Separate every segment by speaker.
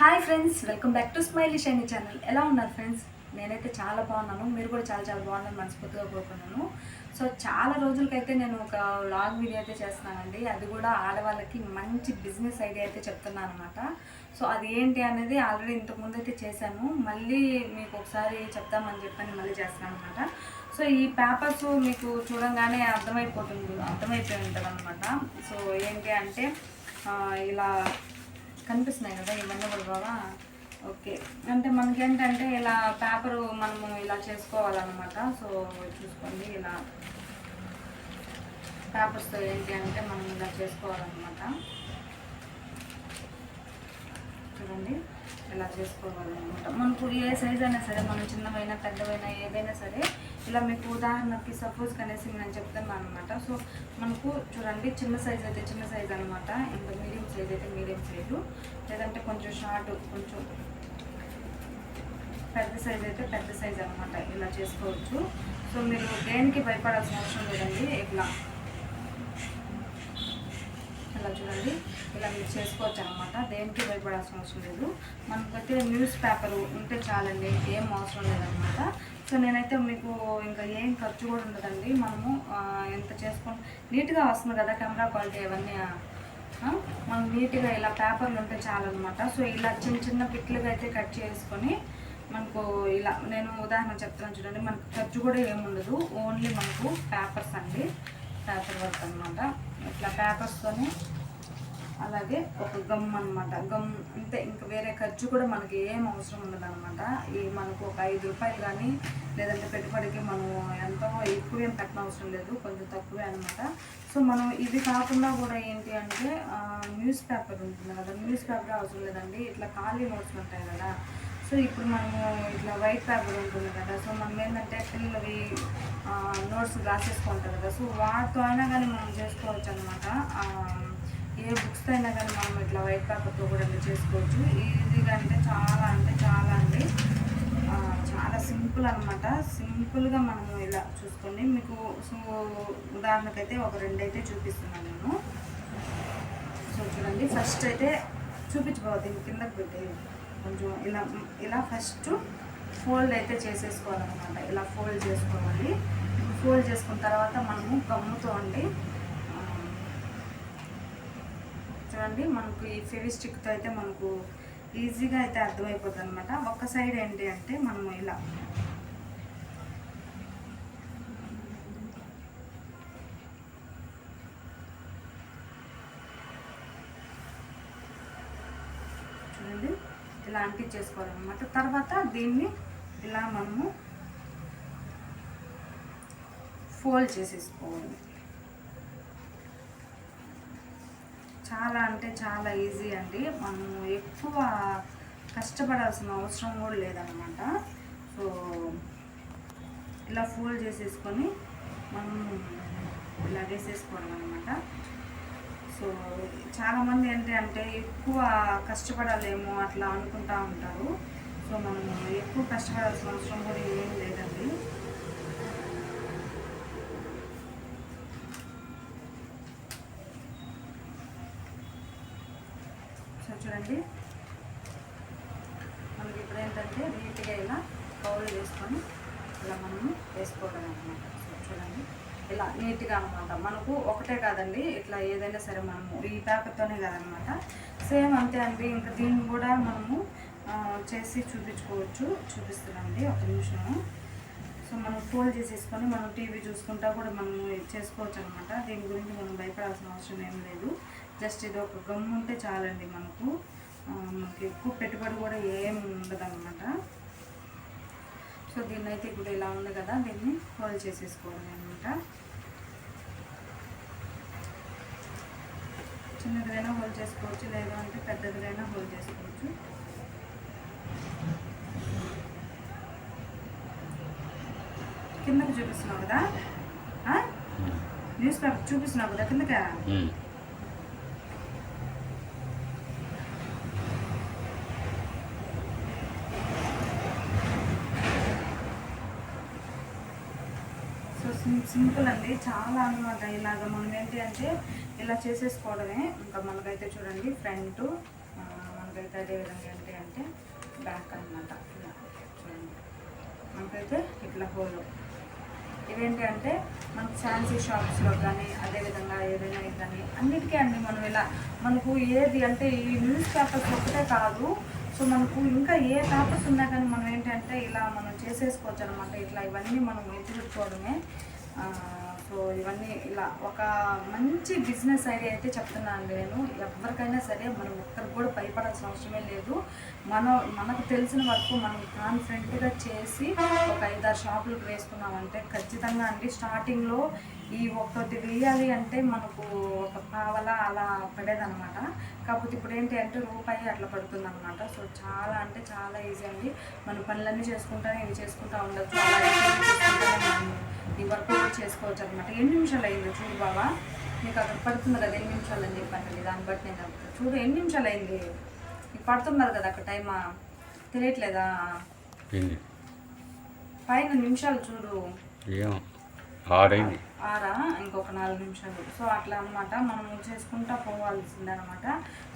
Speaker 1: Hi friends welcome back to smiley shiny channel ఎలా ఉన్నారు friends నేనైతే చాలా బాగున్నాను. మీరు కూడా చాలా చాలా బాగున్నారు మనస్ఫూర్తిగా కోరుకున్నాను సో చాలా రోజులకైతే నేను ఒక వ్లాగ్ వీడియో అయితే చేస్తున్నానండి. అది కూడా ఆడవాళ్ళకి మంచి బిజినెస్ ఐడియా అయితే చెప్తున్నాను అనమాట సో అది ఏంటి అనేది ఆల్రెడీ ఇంతకుముందు అయితే చేశాను. మళ్ళీ మీకు ఒకసారి చెప్తామని చెప్పని మళ్ళీ చేస్తాను అనమాట సో ఈ పేపర్స్ మీకు చూడంగానే అర్థమైపోతుంది అర్థమైపోయి ఉంటుంది అనమాట సో ఏంటి అంటే ఇలా కనిపిస్తున్నాయి కదా ఇవన్నీ కూడా బాగా ఓకే. అంటే మనకేంటంటే ఇలా పేపరు మనము ఇలా చేసుకోవాలన్నమాట. సో చూసుకోండి ఇలా. పేపర్స్తో ఏంటి అంటే మనం ఇలా చేసుకోవాలన్నమాట. చూడండి ఇలా చేసుకోవాలన్నమాట. మనకు ఏ సైజ్ అయినా సరే మనం చిన్నవైనా పెద్దవైనా ఏదైనా సరే ఇలా మీకు ఉదాహరణకి సపోజ్ కనేసి నేను చెప్తాను అనమాట సో మనకు చూడండి చిన్న సైజ్ అయితే చిన్న సైజ్ అనమాట ఇంకా మీడియం సైజ్ అయితే మీడియం సైజు లేదంటే కొంచెం షార్ట్ కొంచెం పెద్ద సైజ్ అయితే పెద్ద సైజ్ అనమాట ఇలా చేసుకోవచ్చు. సో మీరు దేనికి భయపడాల్సిన అవసరం లేదండి. ఇట్లా ఇలా చూడండి. ఇలా మీరు చేసుకోవచ్చు అనమాట దేనికి భయపడాల్సిన అవసరం లేదు. మనకైతే న్యూస్ పేపర్ ఉంటే చాలండి ఏం అవసరం లేదనమాట సో నేనైతే మీకు ఇంకా ఏం ఖర్చు కూడా ఉండదండి. మనము ఎంత చేసుకుని నీట్గా వస్తుంది కదా కెమెరా క్వాలిటీ అవన్నీ మనం నీట్గా ఇలా పేపర్లు ఉంటే చాలన్నమాట. సో ఇలా చిన్న చిన్న పిట్లుగా అయితే కట్ చేసుకొని మనకు ఇలా నేను ఉదాహరణ చెప్తాను చూడండి. మనకు ఖర్చు కూడా ఏముండదు ఓన్లీ మనకు పేపర్స్ అండి. పేపర్ వర్క్ అనమాట ఇట్లా పేపర్స్తోనే అలాగే ఒక గమ్ అనమాట గమ్ అంతే ఇంకా వేరే ఖర్చు కూడా మనకి ఏం అవసరం ఉండదు అనమాట ఈ మనకు ఒక ఐదు రూపాయలు కానీ లేదంటే పెట్టుబడికి మనం ఎంతో ఎక్కువ ఏం పెట్టిన అవసరం లేదు కొంచెం తక్కువే అనమాట సో మనం ఇది కాకుండా కూడా ఏంటి అంటే న్యూస్ పేపర్ ఉంటుంది కదా న్యూస్ పేపర్ అవసరం లేదండి. ఇట్లా ఖాళీ నోట్స్ ఉంటాయి కదా సో ఇప్పుడు మనము ఇట్లా వైట్ పేపర్ ఉంటుంది కదా సో మనం ఏంటంటే పిల్లలవి నోట్స్ రాసేసుకుంటారు కదా సో వాటితో అయినా కానీ మనం చేసుకోవచ్చు అనమాట ఏ బుక్స్తో అయినా కానీ మనం ఇట్లా వైట్ పేపర్తో కూడా చేసుకోవచ్చు. ఈజీగా అంటే చాలా అంటే చాలా అండి. చాలా సింపుల్ అనమాట సింపుల్గా మనము ఇలా చూసుకోండి. మీకు సో ఉదాహరణకైతే ఒక రెండు అయితే చూపిస్తున్నాను నేను. సో చూడండి. ఫస్ట్ అయితే చూపించబోతుంది కిందకి పెట్టేది కొంచెం ఇలా ఇలా ఫస్ట్ ఫోల్డ్ అయితే చేసేసుకోవాలన్నమాట. ఇలా ఫోల్డ్ చేసుకోవాలి. ఫోల్డ్ చేసుకున్న తర్వాత మనము గమ్ముతో అండి చూడండి మనకు ఈ ఫెవిస్టిక్తో అయితే మనకు ఈజీగా అయితే అర్థమైపోతుంది అనమాట ఒక సైడ్ ఏంటి అంటే మనము ఇలా చూడండి చేసుకోవాలన్నమాట. తర్వాత దీన్ని ఇలా మనము ఫోల్డ్ చేసేసుకోవాలి. చాలా అంటే చాలా ఈజీ అండి. మనము ఎక్కువ కష్టపడాల్సిన అవసరం కూడా లేదనమాట సో ఇలా ఫోల్డ్ చేసేసుకొని మనం ఇలా వేసేసుకోవడం అనమాట సో చాలామంది ఏంటి అంటే ఎక్కువ కష్టపడాలేమో అట్లా అనుకుంటా ఉంటారు. సో మనం ఎక్కువ కష్టపడాల్సిన అవసరం కూడా ఏం లేదండి. సో చూడండి. మనకి ఇప్పుడు ఏంటంటే నీట్గా ఇలా బౌల్ వేసుకొని ఇలా మనము వేసుకోవడం అనమాట సో చూడండి. ఇలా నీట్గా అనమాట మనకు ఒకటే కాదండి ఇట్లా ఏదైనా సరే మనము ఈ పేపర్తోనే కాదనమాట సేమ్ అంతే అండి ఇంకా దీన్ని కూడా మనము చేసి చూపించుకోవచ్చు. చూపిస్తున్నాండి ఒక నిమిషము సో మనం ఫోల్డ్ చేసేసుకొని మనం టీవీ చూసుకుంటా కూడా మనం చేసుకోవచ్చు అనమాట దీని గురించి మనం భయపడాల్సిన అవసరం ఏం లేదు. జస్ట్ ఇది ఒక గమ్ ఉంటే చాలండి మనకు. మనకి ఎక్కువ పెట్టుబడి కూడా ఏం ఉండదు అనమాట సో దీన్ని అయితే ఇప్పుడు ఇలా ఉంది కదా దీన్ని ఫోల్డ్ చేసేసుకోవడం అనమాట చిన్నదిగైనా హోల్డ్ చేసుకోవచ్చు లేదు అంటే పెద్దదిగైనా హోల్డ్ చేసుకోవచ్చు. కిందకి చూపిస్తున్నావు కదా? న్యూస్ పేపర్ చూపిస్తున్నావు కదా కిందకా
Speaker 2: ఉమ్.
Speaker 1: సో సిం- సింపుల్ అండి. చాలా అనమాట ఇలాగ మనం ఏంటి అంటే ఇలా చేసేసుకోవడమే. ఇంకా మనకైతే చూడండి ఫ్రంట్ మనకైతే అదేవిధంగా ఏంటి అంటే బ్యాక్ అన్నమాట. ఇలా చూడండి. మనకైతే ఇట్లా హోల్. ఇవేంటి అంటే మనకు ఫ్యాన్సీ షాప్స్లో కానీ అదేవిధంగా ఏదైనా కానీ అన్నిటికీ అండి మనం ఇలా మనకు ఏది అంటే ఈ న్యూస్ పేపర్స్ ఒకటే కాదు. సో మనకు ఇంకా ఏ పేపర్స్ ఉన్నా కానీ మనం ఏంటంటే ఇలా మనం చేసేసుకోవచ్చు అనమాట ఇట్లా ఇవన్నీ మనం ఎత్తి పెట్టుకోవడమే. సో ఇవన్నీ ఇలా ఒక మంచి బిజినెస్ ఐడియా అయితే చెప్తున్నాను నేను. ఎవరికైనా సరే మనం ఒక్కరికి కూడా భయపడాల్సిన అవసరమే లేదు. మనం మనకు తెలిసిన వరకు మనం కాన్ఫిడెంట్గా చేసి ఒక ఐదారు షాపులకు వేసుకున్నామంటే ఖచ్చితంగా అండి. స్టార్టింగ్లో ఈ ఒక్కటి వేయాలి అంటే మనకు ఒక పావల అలా పడేదన్నమాట. కాకపోతే ఇప్పుడు ఏంటి అంటే రూపాయి అట్లా పడుతుంది అనమాట సో చాలా అంటే చాలా ఈజీ అండి. మన పనులన్నీ చేసుకుంటానే ఇవి చేసుకుంటా ఉండొచ్చు. అలాగే మనం ఈ వర్క్ చేసుకోవచ్చు అనమాట ఎన్ని నిమిషాలు అయింది చూడు బాబా. నీకు అక్కడ పడుతుంది కదా ఎన్ని నిమిషాలు అని చెప్పండి. దాన్ని బట్టి నేను చెప్తాను చూడు ఎన్ని నిమిషాలు అయింది. నీకు పడుతున్నారు కదా అక్కడ టైమా? తెలియట్లేదా? పైన నిమిషాలు చూడు.
Speaker 2: ఏమో. ఆరైంది.
Speaker 1: ఆరా ఇంకొక నాలుగు నిమిషాలు. సో అట్లా అన్నమాట. మనం చేసుకుంటా పోవాల్సిందే అనమాట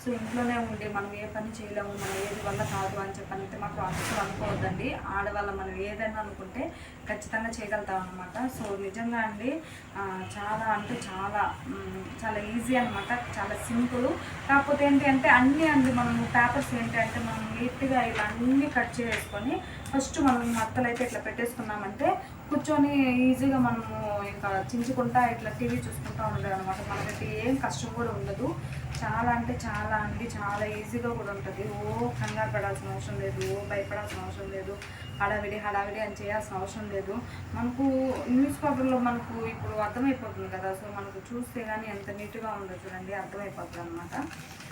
Speaker 1: సో ఇంట్లోనే ఉండి మనం ఏ పని చేయలేము మనం ఏది వల్ల కాదు అని చెప్పని అయితే మాకు అసలు అనుకోవద్దండి. ఆడవాళ్ళ మనం ఏదైనా అనుకుంటే ఖచ్చితంగా చేయగలుగుతాం అనమాట సో నిజంగా అండి చాలా అంటే చాలా చాలా ఈజీ అనమాట చాలా సింపుల్. కాకపోతే ఏంటి అంటే అన్నీ అండి మనం పేపర్స్ ఏంటి అంటే మనం నీట్గా ఇలా అన్నీ కట్ చేసుకొని ఫస్ట్ మనం మత్తలు అయితే ఇట్లా పెట్టేసుకున్నామంటే కూర్చొని ఈజీగా మనము ఇంకా చించుకుంటా ఇట్లా టీవీ చూసుకుంటా ఉండదు అనమాట మనకైతే ఏం కష్టం కూడా ఉండదు. చాలా అంటే చాలా అండి. చాలా ఈజీగా కూడా ఉంటుంది. ఓ కంగారు పడాల్సిన అవసరం లేదు. ఓ భయపడాల్సిన అవసరం లేదు. హడావిడి హడావిడి అని చేయాల్సిన అవసరం లేదు. మనకు న్యూస్ పేపర్లో మనకు ఇప్పుడు అర్థమైపోతుంది కదా. సో మనకు చూస్తే కానీ ఎంత నీట్గా ఉందో చూడండి. అర్థమైపోతుంది అనమాట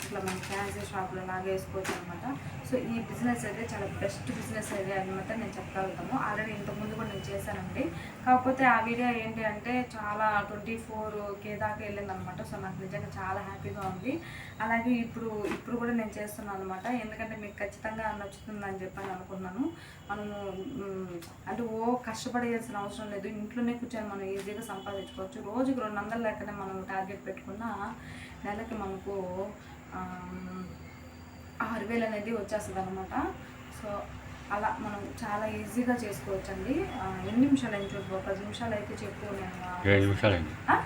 Speaker 1: ఇట్లా మనం ఫ్యాన్సీ షాప్లో లాగా వేసుకోవచ్చు అనమాట సో ఈ బిజినెస్ అయితే చాలా బెస్ట్ బిజినెస్ అయితే అనమాట నేను చెప్పగలుగుతాను. ఆల్రెడీ ఇంతకుముందు కూడా నేను చేశానండి. కాకపోతే ఆ వీడియో ఏంటి అంటే చాలా ట్వంటీ ఫోర్ కే దాకా వెళ్ళింది అనమాట సో నాకు నిజంగా చాలా హ్యాపీగా ఉంది. అలాగే ఇప్పుడు ఇప్పుడు కూడా నేను చేస్తున్నాను అనమాట ఎందుకంటే మీకు ఖచ్చితంగా నచ్చుతుందని చెప్పని అనుకున్నాను మనము అంటే ఓ కష్టపడేయాల్సిన అవసరం లేదు. ఇంట్లోనే కూర్చొని మనం ఈజీగా సంపాదించుకోవచ్చు. రోజుకి రెండు వందల లెక్కనే మనం టార్గెట్ పెట్టుకున్న నెలకి మనకు ఆరు వేలు అనేది వచ్చేస్తుంది అనమాట సో అలా మనం చాలా ఈజీగా చేసుకోవచ్చండి. ఆ, ఎన్ని నిమిషాలు అయింది చూడు ఒక పది నిమిషాలు అయితే చెప్పు నేను.
Speaker 2: ఏడు నిమిషాలు అయింది.
Speaker 1: ఆ?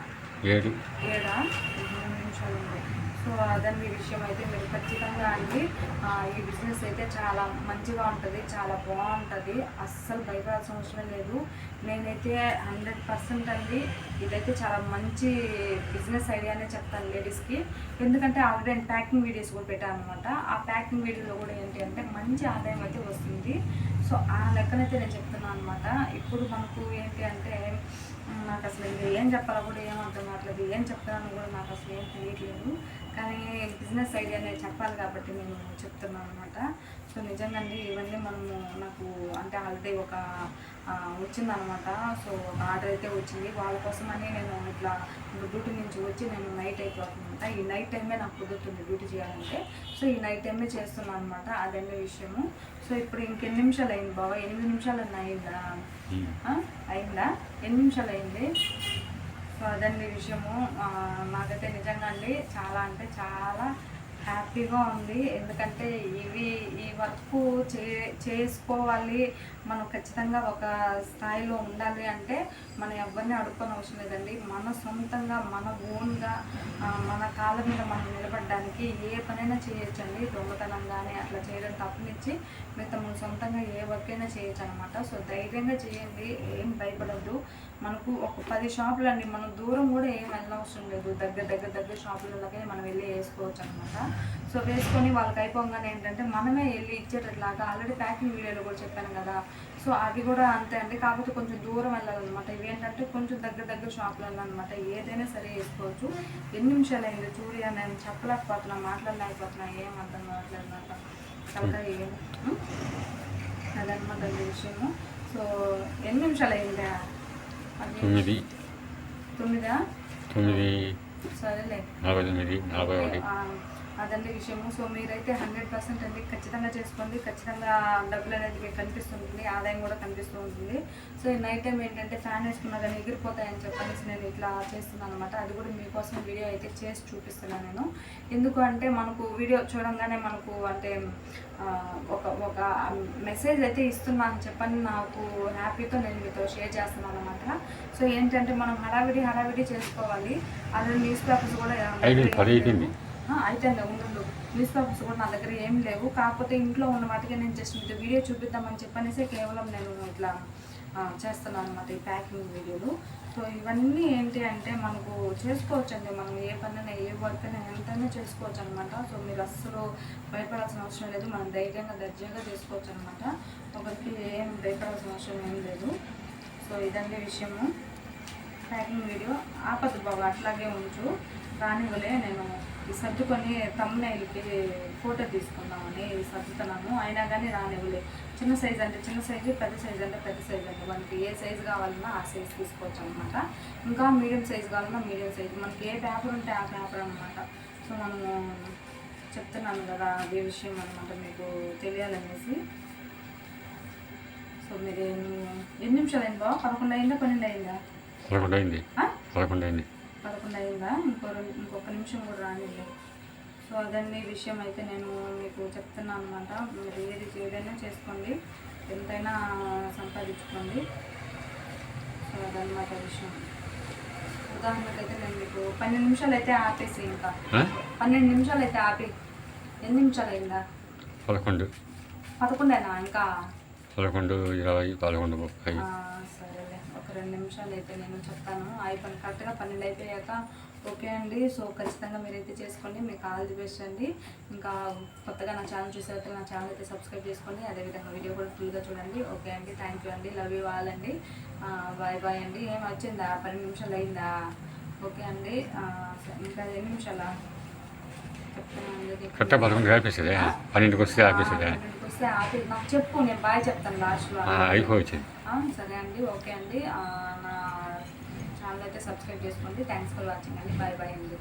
Speaker 2: ఏడు?
Speaker 1: ఏడా? ఎనిమిది నిమిషాలు ఉంది. సో అదండి విషయం అయితే మీరు ఖచ్చితంగా అండి. ఈ బిజినెస్ అయితే చాలా మంచిగా ఉంటుంది చాలా బాగుంటుంది. అస్సలు భయపడాల్సిన అవసరం లేదు. నేనైతే హండ్రెడ్ పర్సెంట్ అండి. ఇదైతే చాలా మంచి బిజినెస్ ఐడియానే చెప్తాను లేడీస్కి. ఎందుకంటే ఆల్రెడీ నేను ప్యాకింగ్ వీడియోస్ కూడా పెట్టాను అనమాట ఆ ప్యాకింగ్ వీడియోలో కూడా ఏంటి అంటే మంచి ఆదాయం అయితే వస్తుంది. సో ఆ లెక్కనైతే నేను చెప్తున్నాను అనమాట ఇప్పుడు మనకు ఏంటి అంటే నాకు అసలు ఇంకా ఏం చెప్పాలో కూడా ఏమర్థం అర్థం ఏం చెప్తానో కూడా నాకు అసలు ఏం తెలియట్లేదు. కానీ బిజినెస్ ఐడియా నేను చెప్పాలి కాబట్టి నేను చెప్తున్నాను అనమాట సో నిజంగా అండి ఇవన్నీ మనము నాకు అంటే ఆల్రెడీ ఒక వచ్చిందనమాట సో ఒక ఆర్డర్ అయితే వచ్చింది. వాళ్ళ కోసమని నేను ఇట్లా డ్యూటీ నుంచి వచ్చి నేను నైట్ అయిపోతుందంట ఈ నైట్ టైమే నాకు కుదురుతుంది డ్యూటీ చేయాలంటే. సో ఈ నైట్ టైమే చేస్తున్నాను అనమాట అదండి విషయము. సో ఇప్పుడు ఇంకెన్ని నిమిషాలు అయింది బాబా ఎనిమిది నిమిషాలు అయిందా? అయిందా? ఎన్ని నిమిషాలు అయింది సో అదండి విషయము. నాకైతే నిజంగా అండి చాలా అంటే చాలా హ్యాపీగా ఉంది. ఎందుకంటే ఇవి ఈ వర్క్ చే చేసుకోవాలి. మనం ఖచ్చితంగా ఒక స్థాయిలో ఉండాలి అంటే మనం ఎవరిని అడుక్కొని అవసరం లేదండి. మన సొంతంగా మన ఓన్గా మన కాళ్ళ మీద మనం నిలబడడానికి ఏ పనైనా చేయొచ్చండి. దొంగతనం కానీ అట్లా చేయడం తప్పనిచ్చి మిగతా సొంతంగా ఏ వర్క్ అయినా చేయొచ్చు అనమాట సో ధైర్యంగా చేయండి. ఏం భయపడద్దు. మనకు ఒక పది షాపులు అండి మనం దూరం కూడా ఏం వెళ్ళవసరం లేదు. దగ్గర దగ్గర దగ్గర షాపులకే మనం వెళ్ళి వేసుకోవచ్చు అనమాట సో వేసుకొని వాళ్ళకి అయిపోగానే ఏంటంటే మనమే వెళ్ళి ఇచ్చేటట్లాగా. ఆల్రెడీ ప్యాకింగ్ వీడియోలో కూడా చెప్పాను కదా. సో అవి కూడా అంతే అండి. కాకపోతే కొంచెం దూరం వెళ్ళాలన్నమాట. ఇవి ఏంటంటే కొంచెం దగ్గర దగ్గర షాపులలో అనమాట ఏదైనా సరే వేసుకోవచ్చు. ఎన్ని నిమిషాలు అయింది? చూడియా నేను చెప్పలేకపోతున్నా మాట్లాడలేకపోతున్నా ఏం అర్థం కావట్లేదు నాకు. తలకాయ ఏం? అదనమాట విషయము. సో ఎన్ని నిమిషాలు అయిందా?
Speaker 2: తొమ్మిది.
Speaker 1: తొమ్మిదా?
Speaker 2: నలభై తొమ్మిది నలభై ఒకటి.
Speaker 1: అదండి విషయము. సో మీరైతే హండ్రెడ్ పర్సెంట్ అండి ఖచ్చితంగా చేసుకోండి. ఖచ్చితంగా డబ్బులు అనేది మీకు కనిపిస్తుంటుంది ఆదాయం కూడా కనిపిస్తూ ఉంటుంది. సో ఈ నైట్ టైం ఏంటంటే ఫ్యాన్ వేసుకున్నా కానీ ఎగిరిపోతాయని చెప్పనేసి నేను ఇట్లా చేస్తున్నాను అనమాట అది కూడా మీకోసం వీడియో అయితే చేసి చూపిస్తున్నాను నేను. ఎందుకు అంటే మనకు వీడియో చూడంగానే మనకు అంటే ఒక ఒక మెసేజ్ అయితే ఇస్తున్నాను అని చెప్పని నాకు హ్యాపీతో నేను మీతో షేర్ చేస్తున్నాను అనమాట సో ఏంటంటే మనం హడావిడి హడావిడి చేసుకోవాలి. అదే న్యూస్ పేపర్స్ కూడా
Speaker 2: అయిపోయింది
Speaker 1: ఉండు. న్యూస్ పేపర్స్ కూడా నా దగ్గర ఏం లేవు. కాకపోతే ఇంట్లో ఉన్న వాటికి నేను జస్ట్ మీతో వీడియో చూపిద్దామని చెప్పనేసి కేవలం నేను ఇట్లా చేస్తున్నాను అనమాట ఈ ప్యాకింగ్ వీడియోలు సో ఇవన్నీ ఏంటి అంటే మనకు చేసుకోవచ్చు అండి మనం ఏ పనైనా ఏ వర్క్ అయినా ఎంతైనా చేసుకోవచ్చు అనమాట సో మీరు అస్సలు భయపడాల్సిన అవసరం లేదు. మనం ధైర్యంగా దర్జాగా చేసుకోవచ్చు అనమాట ఒకరికి ఏం భయపడాల్సిన అవసరం ఏం లేదు. సో ఇదండి విషయము. ప్యాకింగ్ వీడియో ఆపదు బాబు. అట్లాగే ఉంచు. రానివ్వలే నేను ఈ సర్దుకొని తమ్నైల్కి ఫోటో తీసుకుందామని సర్దుతున్నాను. అయినా కానీ రానివ్వలే. చిన్న సైజ్ అంటే చిన్న సైజు పెద్ద సైజ్ అంటే పెద్ద సైజ్ అంటే మనకి ఏ సైజు కావాలన్నా ఆ సైజ్ తీసుకోవచ్చు అనమాట ఇంకా మీడియం సైజ్ కావాలన్నా మీడియం సైజ్ మనకి ఏ పేపర్ ఉంటే ఆ పేపర్ అనమాట సో మనము చెప్తున్నాను కదా అదే విషయం అనమాట మీకు తెలియాలనేసి. సో మీరు ఎన్ని- నిమిషాలు అయింది బాబా పదకొండు అయిందా? పన్నెండు అయిందా?
Speaker 2: పదకొండు అయింది? పదకొండు అయింది.
Speaker 1: పదకొండు అయిందా ఇంకో రెండు ఇంకొక నిమిషం కూడా రానివ్వలేదు సో అదండి విషయం అయితే నేను మీకు చెప్తున్నాను అనమాట మీరు ఏది ఏదైనా చేసుకోండి. ఎంతైనా సంపాదించుకోండి. సో అదనమాట విషయం. ఉదాహరణకు అయితే నేను మీకు పన్నెండు నిమిషాలు అయితే ఆపేసి ఇంకా? పన్నెండు నిమిషాలు అయితే ఆపి. ఎన్ని నిమిషాలు అయిందా
Speaker 2: పదకొండు.
Speaker 1: పదకొండేనా ఇంకా?
Speaker 2: పదకొండు ఇరవై పదకొండు ముప్పై.
Speaker 1: ఒక రెండు నిమిషాలు అయితే నేను చెప్తాను. అయిపోయిన కరెక్ట్గా పన్నెండు అయిపోయాక ఓకే అండి. సో ఖచ్చితంగా మీరైతే చేసుకోండి. మీకు ఆల్ ది బెస్ట్ అండి. ఇంకా కొత్తగా నా ఛానల్ చూసేఅయితే నా ఛానల్ అయితే సబ్స్క్రైబ్ చేసుకోండి. అదేవిధంగా వీడియో కూడా ఫుల్గా చూడండి. ఓకే అండి. థ్యాంక్ యూ అండి. లవ్ యూ ఆల్ అండి. బాయ్ బాయ్ అండి. ఏం వచ్చిందా? పన్నెండు నిమిషాలు అయిందా? ఓకే అండి. ఇంకా ఎన్ని నిమిషాలా?
Speaker 2: కరెక్ట్గా పన్నెండుకి వస్తే
Speaker 1: నాకు చెప్పు నేను బాయ్ చెప్తాను లాస్ట్లో
Speaker 2: అయిపోవచ్చింది
Speaker 1: ఆ, సరే అండి ఓకే అండి. నా ఛానల్ అయితే సబ్స్క్రైబ్ చేసుకోండి. థ్యాంక్స్ ఫర్ వాచింగ్ అండి. బాయ్ బాయ్ అండి.